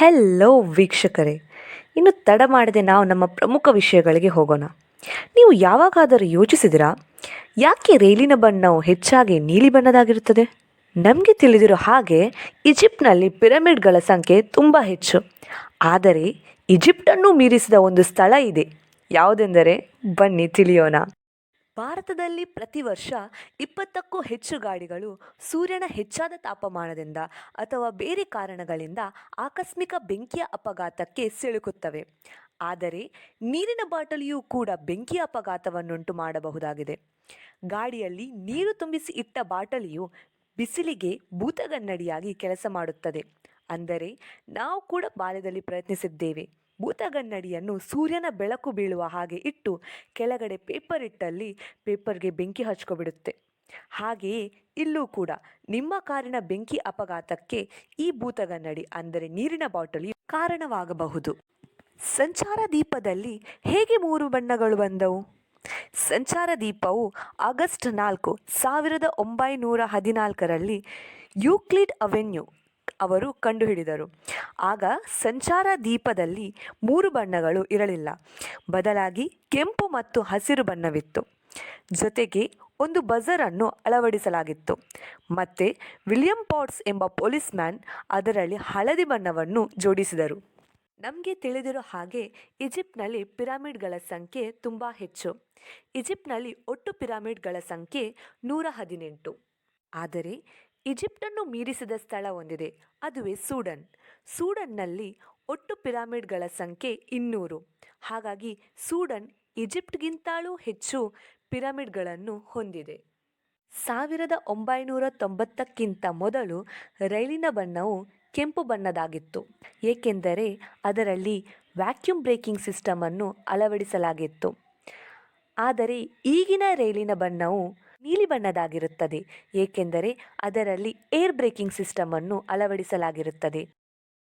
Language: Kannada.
ಹೆಲ್ಲೋ ವೀಕ್ಷಕರೇ. ಇನ್ನು ತಡ ಮಾಡದೆ ನಾವು ನಮ್ಮ ಪ್ರಮುಖ ವಿಷಯಗಳಿಗೆ ಹೋಗೋಣ. ನೀವು ಯಾವಾಗಾದರೂ ಯೋಚಿಸಿದಿರಾ? ಯಾಕೆ ರೈಲಿನ ಬಣ್ಣವು ಹೆಚ್ಚಾಗಿ ನೀಲಿ ಬಣ್ಣದಾಗಿರುತ್ತದೆ? ನಮಗೆ ತಿಳಿದಿರೋ ಹಾಗೆ ಈಜಿಪ್ಟ್ನಲ್ಲಿ ಪಿರಮಿಡ್ಗಳ ಸಂಖ್ಯೆ ತುಂಬ ಹೆಚ್ಚು. ಆದರೆ ಈಜಿಪ್ಟನ್ನು ಮೀರಿಸಿದ ಒಂದು ಸ್ಥಳ ಇದೆ. ಯಾವುದೆಂದರೆ ಬನ್ನಿ ತಿಳಿಯೋಣ. ಭಾರತದಲ್ಲಿ ಪ್ರತಿ ವರ್ಷ ಇಪ್ಪತ್ತಕ್ಕೂ ಹೆಚ್ಚು ಗಾಡಿಗಳು ಸೂರ್ಯನ ಹೆಚ್ಚಾದ ತಾಪಮಾನದಿಂದ ಅಥವಾ ಬೇರೆ ಕಾರಣಗಳಿಂದ ಆಕಸ್ಮಿಕ ಬೆಂಕಿಯ ಅಪಘಾತಕ್ಕೆ ಸಿಲುಕುತ್ತವೆ. ಆದರೆ ನೀರಿನ ಬಾಟಲಿಯೂ ಕೂಡ ಬೆಂಕಿಯ ಅಪಘಾತವನ್ನುಂಟು ಮಾಡಬಹುದಾಗಿದೆ. ಗಾಡಿಯಲ್ಲಿ ನೀರು ತುಂಬಿಸಿ ಇಟ್ಟ ಬಾಟಲಿಯು ಬಿಸಿಲಿಗೆ ಭೂತಗನ್ನಡಿಯಾಗಿ ಕೆಲಸ ಮಾಡುತ್ತದೆ. ಅಂದರೆ ನಾವು ಕೂಡ ಬಾಲ್ಯದಲ್ಲಿ ಪ್ರಯತ್ನಿಸಿದ್ದೇವೆ. ಭೂತಗನ್ನಡಿಯನ್ನು ಸೂರ್ಯನ ಬೆಳಕು ಬೀಳುವ ಹಾಗೆ ಇಟ್ಟು ಕೆಳಗಡೆ ಪೇಪರ್ ಇಟ್ಟಲ್ಲಿ ಪೇಪರ್ಗೆ ಬೆಂಕಿ ಹಚ್ಕೊಬಿಡುತ್ತೆ. ಹಾಗೆಯೇ ಇಲ್ಲೂ ಕೂಡ ನಿಮ್ಮ ಕಾರಿನ ಬೆಂಕಿ ಅಪಘಾತಕ್ಕೆ ಈ ಭೂತಗನ್ನಡಿ ಅಂದರೆ ನೀರಿನ ಬಾಟಲಿಯು ಕಾರಣವಾಗಬಹುದು. ಸಂಚಾರ ದೀಪದಲ್ಲಿ ಹೇಗೆ ಮೂರು ಬಣ್ಣಗಳು ಬಂದವು? ಸಂಚಾರ ದೀಪವು ಆಗಸ್ಟ್ ನಾಲ್ಕು ಸಾವಿರದ ಒಂಬೈನೂರ ಹದಿನಾಲ್ಕರಲ್ಲಿ ಯೂಕ್ಲಿಡ್ ಅವೆನ್ಯೂ ಅವರು ಕಂಡುಹಿಡಿದರು. ಆಗ ಸಂಚಾರ ದೀಪದಲ್ಲಿ ಮೂರು ಬಣ್ಣಗಳು ಇರಲಿಲ್ಲ. ಬದಲಾಗಿ ಕೆಂಪು ಮತ್ತು ಹಸಿರು ಬಣ್ಣವಿತ್ತು. ಜೊತೆಗೆ ಒಂದು ಬಜರನ್ನು ಅಳವಡಿಸಲಾಗಿತ್ತು. ಮತ್ತೆ ವಿಲಿಯಂ ಪಾಟ್ಸ್ ಎಂಬ ಪೊಲೀಸ್ ಮ್ಯಾನ್ ಅದರಲ್ಲಿ ಹಳದಿ ಬಣ್ಣವನ್ನು ಜೋಡಿಸಿದರು. ನಮಗೆ ತಿಳಿದಿರೋ ಹಾಗೆ ಈಜಿಪ್ಟ್ನಲ್ಲಿ ಪಿರಮಿಡ್ಗಳ ಸಂಖ್ಯೆ ತುಂಬ ಹೆಚ್ಚು. ಈಜಿಪ್ಟ್ನಲ್ಲಿ ಒಟ್ಟು ಪಿರಾಮಿಡ್ಗಳ ಸಂಖ್ಯೆ ನೂರ ಹದಿನೆಂಟು. ಆದರೆ ಈಜಿಪ್ಟನ್ನು ಮೀರಿಸಿದ ಸ್ಥಳ ಹೊಂದಿದೆ. ಅದುವೇ ಸೂಡನ್. ಸೂಡನ್ನಲ್ಲಿ ಒಟ್ಟು ಪಿರಾಮಿಡ್ಗಳ ಸಂಖ್ಯೆ ಇನ್ನೂರು. ಹಾಗಾಗಿ ಸೂಡನ್ ಈಜಿಪ್ಟ್ಗಿಂತಲೂ ಹೆಚ್ಚು ಪಿರಮಿಡ್ಗಳನ್ನು ಹೊಂದಿದೆ. ಸಾವಿರದ ಒಂಬೈನೂರ ತೊಂಬತ್ತಕ್ಕಿಂತ ಮೊದಲು ರೈಲಿನ ಬಣ್ಣವು ಕೆಂಪು ಬಣ್ಣದಾಗಿತ್ತು. ಏಕೆಂದರೆ ಅದರಲ್ಲಿ ವ್ಯಾಕ್ಯೂಮ್ ಬ್ರೇಕಿಂಗ್ ಸಿಸ್ಟಮನ್ನು ಅಳವಡಿಸಲಾಗಿತ್ತು. ಆದರೆ ಈಗಿನ ರೈಲಿನ ಬಣ್ಣವು ನೀಲಿ ಬಣ್ಣದಾಗಿರುತ್ತದೆ ಏಕೆಂದರೆ ಅದರಲ್ಲಿ ಏರ್ ಬ್ರೇಕಿಂಗ್ ಸಿಸ್ಟಮನ್ನು ಅಳವಡಿಸಲಾಗಿರುತ್ತದೆ.